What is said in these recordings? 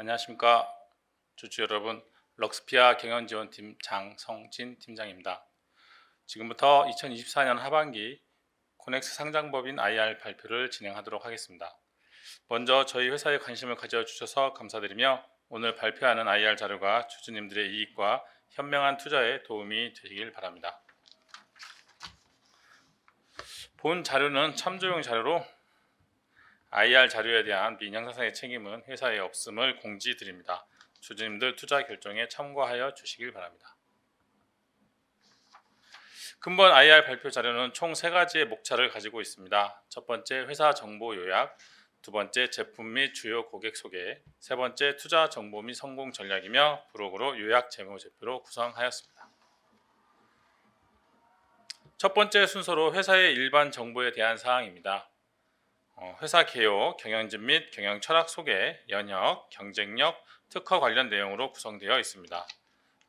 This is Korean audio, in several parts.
안녕하십니까 주주 여러분 럭스피아 경영지원팀 장성진 팀장입니다. 지금부터 2024년 하반기 코넥스 상장법인 IR 발표를 진행하도록 하겠습니다. 먼저 저희 회사에 관심을 가져주셔서 감사드리며 오늘 발표하는 IR 자료가 주주님들의 이익과 현명한 투자에 도움이 되시길 바랍니다. 본 자료는 참조용 자료로 IR 자료에 대한 민형사상의 책임은 회사에 없음을 공지드립니다. 주주님들 투자 결정에 참고하여 주시길 바랍니다. 근본 IR 발표 자료는 총 세 가지의 목차를 가지고 있습니다. 첫 번째 회사 정보 요약, 두 번째 제품 및 주요 고객 소개, 세 번째 투자 정보 및 성공 전략이며 부록으로 요약 재무 제표로 구성하였습니다. 첫 번째 순서로 회사의 일반 정보에 대한 사항입니다. 어, 회사 개요, 경영진 및 경영 철학 소개, 연혁, 경쟁력, 특허 관련 내용으로 구성되어 있습니다.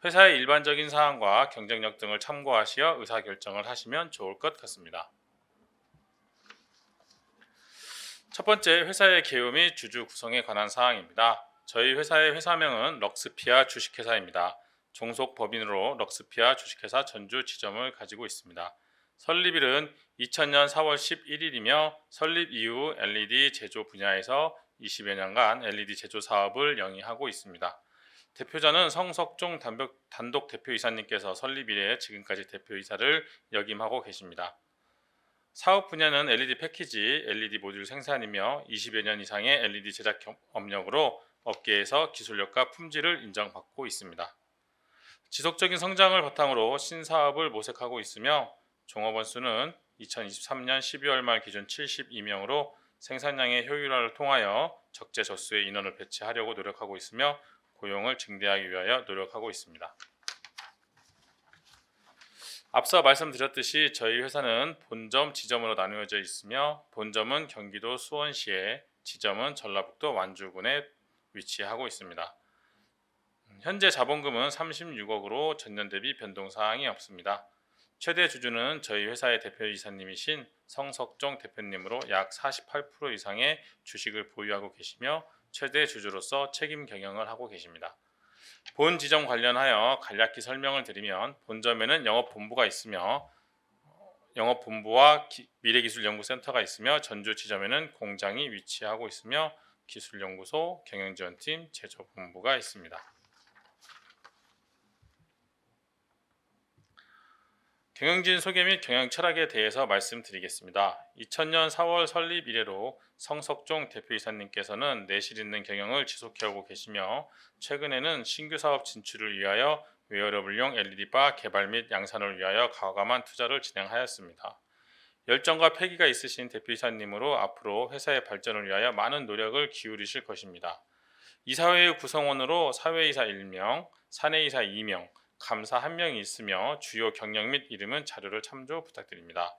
회사의 일반적인 사항과 경쟁력 등을 참고하시어 의사결정을 하시면 좋을 것 같습니다. 첫 번째 회사의 개요 및 주주 구성에 관한 사항입니다. 저희 회사의 회사명은 럭스피아 주식회사입니다. 종속 법인으로 럭스피아 주식회사 전주 지점을 가지고 있습니다. 설립일은 2000년 4월 11일이며 설립 이후 LED 제조 분야에서 20여 년간 LED 제조 사업을 영위하고 있습니다. 대표자는 성석종 단독 대표이사님께서 설립 이래 지금까지 대표이사를 역임하고 계십니다. 사업 분야는 LED 패키지, LED 모듈 생산이며 20여 년 이상의 LED 제작 업력으로 업계에서 기술력과 품질을 인정받고 있습니다. 지속적인 성장을 바탕으로 신사업을 모색하고 있으며 종업원 수는 2023년 12월 말 기준 72명으로 생산량의 효율화를 통하여 적재적소의 인원을 배치하려고 노력하고 있으며 고용을 증대하기 위하여 노력하고 있습니다. 앞서 말씀드렸듯이 저희 회사는 본점, 지점으로 나누어져 있으며 본점은 경기도 수원시에, 지점은 전라북도 완주군에 위치하고 있습니다. 현재 자본금은 36억으로 전년 대비 변동 사항이 없습니다. 최대 주주는 저희 회사의 대표이사님이신 성석종 대표님으로 약 48% 이상의 주식을 보유하고 계시며 최대 주주로서 책임 경영을 하고 계십니다. 본 지점 관련하여 간략히 설명을 드리면 본점에는 영업본부가 있으며 영업본부와 미래기술연구센터가 있으며 전주 지점에는 공장이 위치하고 있으며 기술연구소, 경영지원팀, 제조본부가 있습니다. 경영진 소개 및 경영 철학에 대해서 말씀드리겠습니다. 2000년 4월 설립 이래로 성석종 대표이사님께서는 내실 있는 경영을 지속해오고 계시며 최근에는 신규 사업 진출을 위하여 웨어러블용 LED바 개발 및 양산을 위하여 과감한 투자를 진행하였습니다. 열정과 패기가 있으신 대표이사님으로 앞으로 회사의 발전을 위하여 많은 노력을 기울이실 것입니다. 이사회의 구성원으로 사회이사 1명, 사내이사 2명, 감사 한 명이 있으며 주요 경영 및 이름은 자료를 참조 부탁드립니다.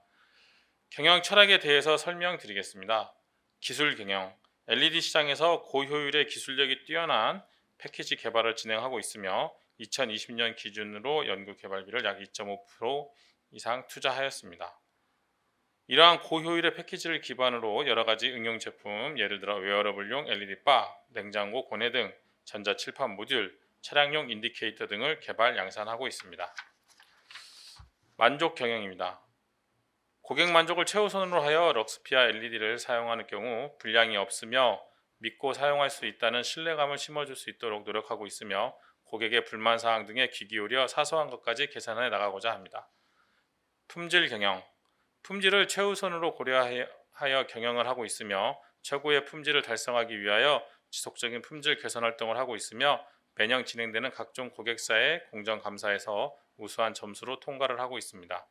경영 철학에 대해서 설명드리겠습니다. 기술 경영 LED 시장에서 고효율의 기술력이 뛰어난 패키지 개발을 진행하고 있으며 2020년 기준으로 연구 개발비를 약 2.5% 이상 투자하였습니다. 이러한 고효율의 패키지를 기반으로 여러 가지 응용 제품, 예를 들어 웨어러블용 LED 바, 냉장고 고내 등 전자 칠판 모듈, 차량용 인디케이터 등을 개발 양산하고 있습니다. 만족 경영입니다. 고객 만족을 최우선으로 하여 럭스피아 LED를 사용하는 경우 불량이 없으며 믿고 사용할 수 있다는 신뢰감을 심어줄 수 있도록 노력하고 있으며 고객의 불만 사항 등에 귀 기울여 사소한 것까지 계산해 나가고자 합니다. 품질 경영 품질을 최우선으로 고려하여 경영을 하고 있으며 최고의 품질을 달성하기 위하여 지속적인 품질 개선 활동을 하고 있으며 매년 진행되는 각종 고객사의 공정 감사에서 우수한 점수로 통과를 하고 있습니다.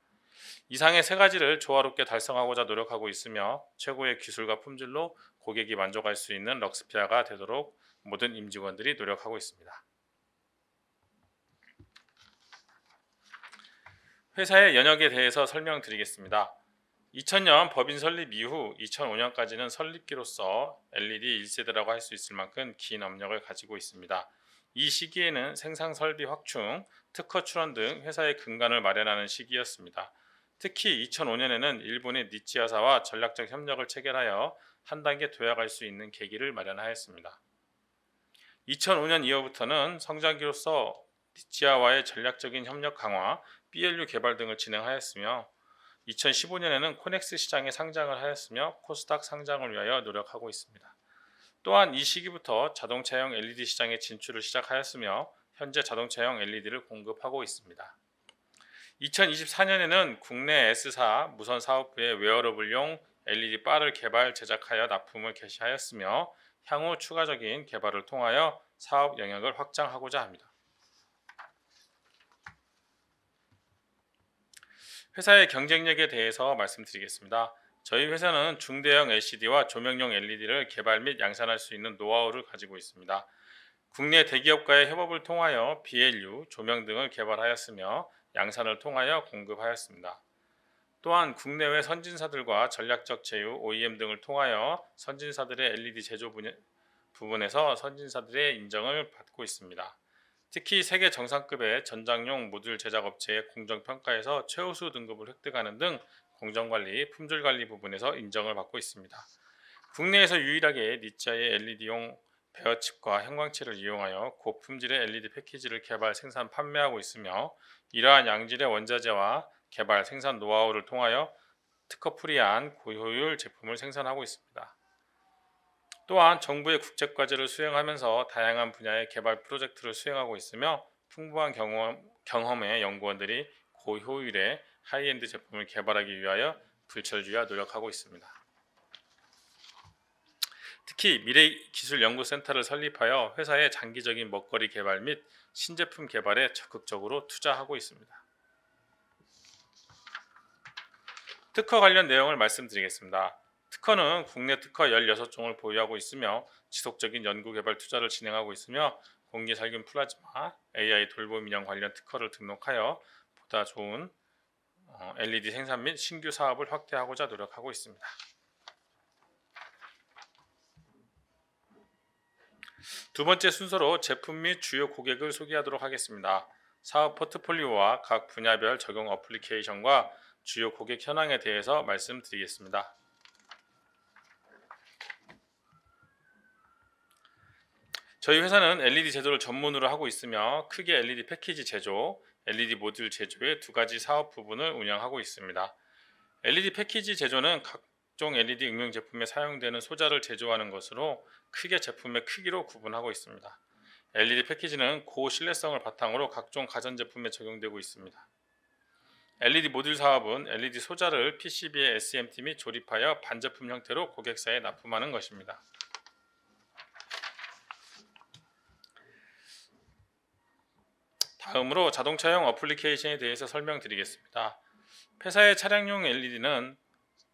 이상의 세 가지를 조화롭게 달성하고자 노력하고 있으며 최고의 기술과 품질로 고객이 만족할 수 있는 럭스피아가 되도록 모든 임직원들이 노력하고 있습니다. 회사의 연역에 대해서 설명드리겠습니다. 2000년 법인 설립 이후 2005년까지는 설립기로서 LED 1세대라고 할 수 있을 만큼 긴 업력을 가지고 있습니다. 이 시기에는 생산 설비 확충, 특허 출원 등 회사의 근간을 마련하는 시기였습니다. 특히 2005년에는 일본의 니치아사와 전략적 협력을 체결하여 한 단계 도약할 수 있는 계기를 마련하였습니다. 2005년 이후부터는 성장기로서 니치아와의 전략적인 협력 강화, BLU 개발 등을 진행하였으며 2015년에는 코넥스 시장에 상장을 하였으며 코스닥 상장을 위하여 노력하고 있습니다. 또한 이 시기부터 자동차용 LED 시장에 진출을 시작하였으며 현재 자동차용 LED를 공급하고 있습니다. 2024년에는 국내 S사 무선 사업부의 웨어러블용 LED 바를 개발 제작하여 납품을 개시하였으며 향후 추가적인 개발을 통하여 사업 영역을 확장하고자 합니다. 회사의 경쟁력에 대해서 말씀드리겠습니다. 저희 회사는 중대형 LCD와 조명용 LED를 개발 및 양산할 수 있는 노하우를 가지고 있습니다. 국내 대기업과의 협업을 통하여 BLU, 조명 등을 개발하였으며 양산을 통하여 공급하였습니다. 또한 국내외 선진사들과 전략적 제휴, OEM 등을 통하여 선진사들의 LED 제조 부분에서 선진사들의 인정을 받고 있습니다. 특히 세계 정상급의 전장용 모듈 제작 업체의 공정 평가에서 최우수 등급을 획득하는 등 공정 관리, 품질 관리 부분에서 인정을 받고 있습니다. 국내에서 유일하게 니치아의 LED용 베어칩과 형광칠을 이용하여 고품질의 LED 패키지를 개발, 생산, 판매하고 있으며 이러한 양질의 원자재와 개발, 생산 노하우를 통하여 특허 프리한 고효율 제품을 생산하고 있습니다. 또한 정부의 국제 과제를 수행하면서 다양한 분야의 개발 프로젝트를 수행하고 있으며 풍부한 경험, 경험의 연구원들이 고효율의 하이엔드 제품을 개발하기 위하여 불철주야 노력하고 있습니다. 특히 미래기술연구센터를 설립하여 회사의 장기적인 먹거리 개발 및 신제품 개발에 적극적으로 투자하고 있습니다. 특허 관련 내용을 말씀드리겠습니다. 특허는 국내 특허 16종을 보유하고 있으며 지속적인 연구 개발 투자를 진행하고 있으며 공기 살균 플라즈마, AI 돌봄 인형 관련 특허를 등록하여 보다 좋은 어, LED 생산 및 신규 사업을 확대하고자 노력하고 있습니다. 두 번째 순서로 제품 및 주요 고객을 소개하도록 하겠습니다. 사업 포트폴리오와 각 분야별 적용 어플리케이션과 주요 고객 현황에 대해서 말씀드리겠습니다. 저희 회사는 LED 제조를 전문으로 하고 있으며 크게 LED 패키지 제조, LED 모듈 제조의 두 가지 사업 부분을 운영하고 있습니다. LED 패키지 제조는 각종 LED 응용 제품에 사용되는 소자를 제조하는 것으로 크게 제품의 크기로 구분하고 있습니다. LED 패키지는 고신뢰성을 바탕으로 각종 가전 제품에 적용되고 있습니다. LED 모듈 사업은 LED 소자를 PCB에 SMT 및 조립하여 반제품 형태로 고객사에 납품하는 것입니다. 다음으로 자동차용 어플리케이션에 대해서 설명드리겠습니다. 폐사의 차량용 LED는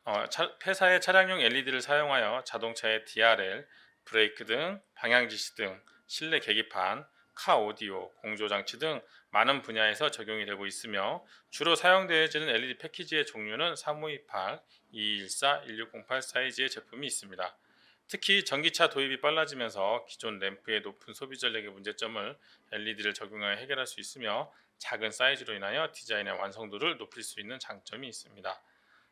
어, 차, 폐사의 차량용 LED를 사용하여 자동차의 DRL, 브레이크 등 방향 지시 등 실내 계기판, 카 오디오, 공조 장치 등 많은 분야에서 적용이 되고 있으며 주로 사용되어지는 LED 패키지의 종류는 3528, 2214, 1608 사이즈의 제품이 있습니다. 특히 전기차 도입이 빨라지면서 기존 램프의 높은 소비 전력의 문제점을 LED를 적용하여 해결할 수 있으며 작은 사이즈로 인하여 디자인의 완성도를 높일 수 있는 장점이 있습니다.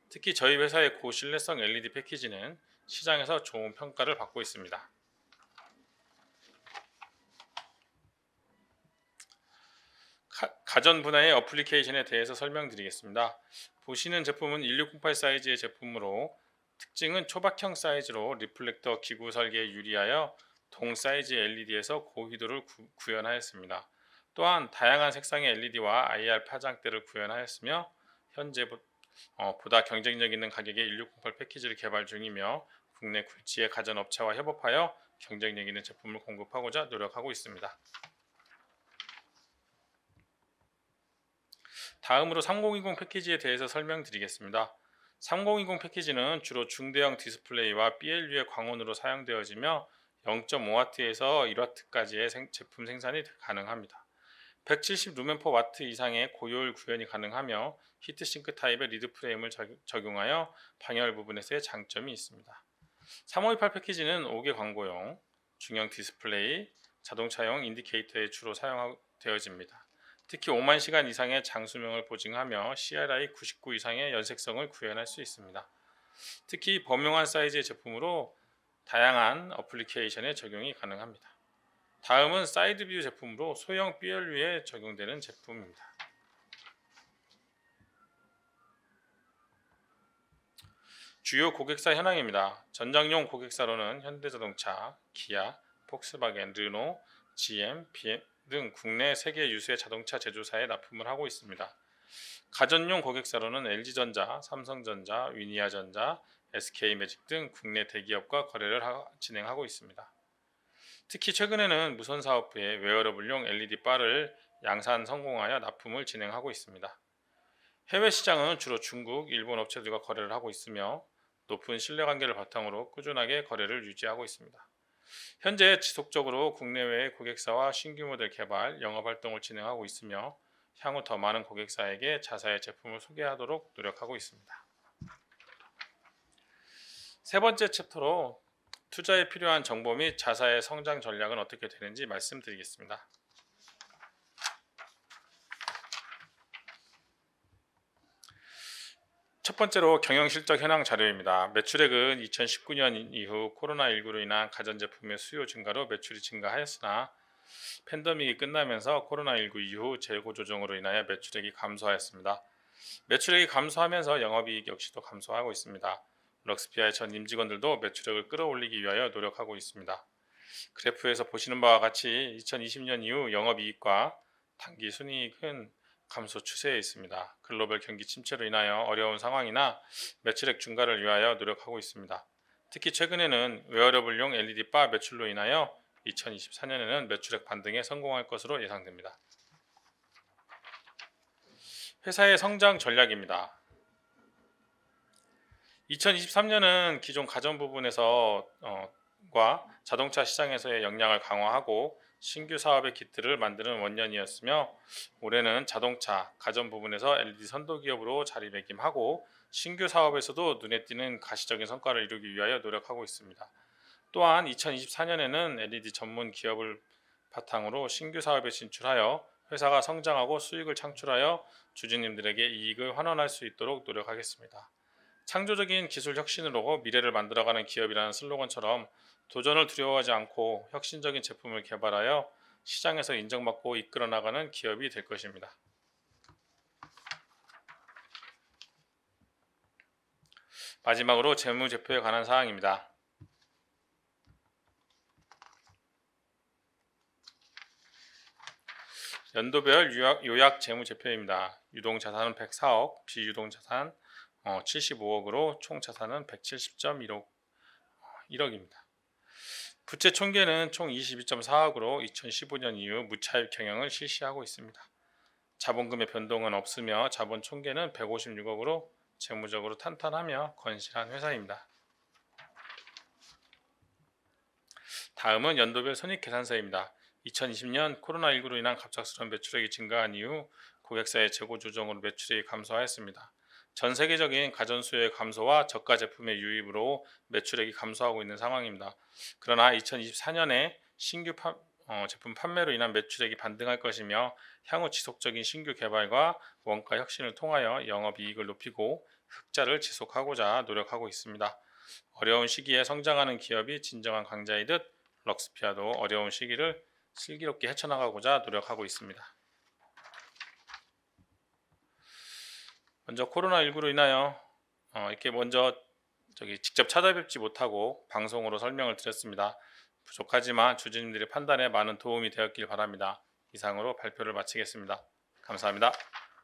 특히 저희 회사의 고신뢰성 LED 패키지는 시장에서 좋은 평가를 받고 있습니다. 가, 전 분야의 어플리케이션에 대해서 설명드리겠습니다. 보시는 제품은 1608 사이즈의 제품으로 특징은 초박형 사이즈로 리플렉터 기구 설계에 유리하여 동 사이즈 LED에서 고휘도를 구, 구현하였습니다. 또한 다양한 색상의 LED와 IR 파장대를 구현하였으며 현재 보, 어, 보다 경쟁력 있는 가격의 1608 패키지를 개발 중이며 국내 굴지의 가전 업체와 협업하여 경쟁력 있는 제품을 공급하고자 노력하고 있습니다. 다음으로 3020 패키지에 대해서 설명드리겠습니다. 3020 패키지는 주로 중대형 디스플레이와 BLU의 광원으로 사용되어지며 0.5W에서 1W까지의 제품 생산이 가능합니다. 170 루멘 퍼 와트 이상의 고효율 구현이 가능하며 히트싱크 타입의 리드 프레임을 적용하여 방열 부분에서의 장점이 있습니다. 3528 패키지는 5개 광고용, 중형 디스플레이, 자동차용 인디케이터에 주로 사용되어집니다. 특히 5만 시간 이상의 장수명을 보증하며 CRI 99 이상의 연색성을 구현할 수 있습니다. 특히 범용한 사이즈의 제품으로 다양한 어플리케이션에 적용이 가능합니다. 다음은 사이드 뷰 제품으로 소형 삐열류에 적용되는 제품입니다. 주요 고객사 현황입니다. 전장용 고객사로는 현대자동차, 기아, 폭스바겐, 르노, GM, 등 국내 세계 유수의 자동차 제조사에 납품을 하고 있습니다. 가전용 고객사로는 LG전자, 삼성전자, 위니아전자, SK매직 등 국내 대기업과 거래를 하- 진행하고 있습니다. 특히 최근에는 무선 사업부에 웨어러블용 LED 바를 양산 성공하여 납품을 진행하고 있습니다. 해외 시장은 주로 중국, 일본 업체들과 거래를 하고 있으며 높은 신뢰 관계를 바탕으로 꾸준하게 거래를 유지하고 있습니다. 현재 지속적으로 국내외 고객사와 신규 모델 개발, 영업 활동을 진행하고 있으며 향후 더 많은 고객사에게 자사의 제품을 소개하도록 노력하고 있습니다. 세 번째 챕터로 투자에 필요한 정보 및 자사의 성장 전략은 어떻게 되는지 말씀드리겠습니다. 첫 번째로 경영 실적 현황 자료입니다. 매출액은 2019년 이후 코로나19로 인한 가전제품의 수요 증가로 매출이 증가하였으나 팬데믹이 끝나면서 코로나19 이후 재고 조정으로 인하여 매출액이 감소하였습니다. 매출액이 감소하면서 영업이익 역시도 감소하고 있습니다. 럭스피아의 전 임직원들도 매출액을 끌어올리기 위하여 노력하고 있습니다. 그래프에서 보시는 바와 같이 2020년 이후 영업이익과 단기 순이익은 감소 추세에 있습니다. 글로벌 경기 침체로 인하여 어려운 상황이나 매출액 증가를 위하여 노력하고 있습니다. 특히 최근에는 웨어러블용 LED 바 매출로 인하여 2024년에는 매출액 반등에 성공할 것으로 예상됩니다. 회사의 성장 전략입니다. 2023년은 기존 가전 부분에서 어, 과 자동차 시장에서의 역량을 강화하고 신규 사업의 기틀을 만드는 원년이었으며 올해는 자동차, 가전 부분에서 LED 선도 기업으로 자리매김하고 신규 사업에서도 눈에 띄는 가시적인 성과를 이루기 위하여 노력하고 있습니다. 또한 2024년에는 LED 전문 기업을 바탕으로 신규 사업에 진출하여 회사가 성장하고 수익을 창출하여 주주님들에게 이익을 환원할 수 있도록 노력하겠습니다. 창조적인 기술 혁신으로 미래를 만들어가는 기업이라는 슬로건처럼 도전을 두려워하지 않고 혁신적인 제품을 개발하여 시장에서 인정받고 이끌어 나가는 기업이 될 것입니다. 마지막으로 재무제표에 관한 사항입니다. 연도별 요약, 재무제표입니다. 유동자산은 104억, 비유동자산 75억으로 총 자산은 170.1억 1억입니다. 부채 총계는 총 22.4억으로 2015년 이후 무차입 경영을 실시하고 있습니다. 자본금의 변동은 없으며 자본 총계는 156억으로 재무적으로 탄탄하며 건실한 회사입니다. 다음은 연도별 손익계산서입니다. 2020년 코로나19로 인한 갑작스러운 매출액이 증가한 이후 고객사의 재고 조정으로 매출액이 감소하였습니다. 전 세계적인 가전 수요의 감소와 저가 제품의 유입으로 매출액이 감소하고 있는 상황입니다. 그러나 2024년에 신규 파, 어, 제품 판매로 인한 매출액이 반등할 것이며 향후 지속적인 신규 개발과 원가 혁신을 통하여 영업 이익을 높이고 흑자를 지속하고자 노력하고 있습니다. 어려운 시기에 성장하는 기업이 진정한 강자이듯 럭스피아도 어려운 시기를 슬기롭게 헤쳐나가고자 노력하고 있습니다. 먼저 코로나19로 인하여 어, 이렇게 먼저 저기 직접 찾아뵙지 못하고 방송으로 설명을 드렸습니다. 부족하지만 주주님들의 판단에 많은 도움이 되었길 바랍니다. 이상으로 발표를 마치겠습니다. 감사합니다.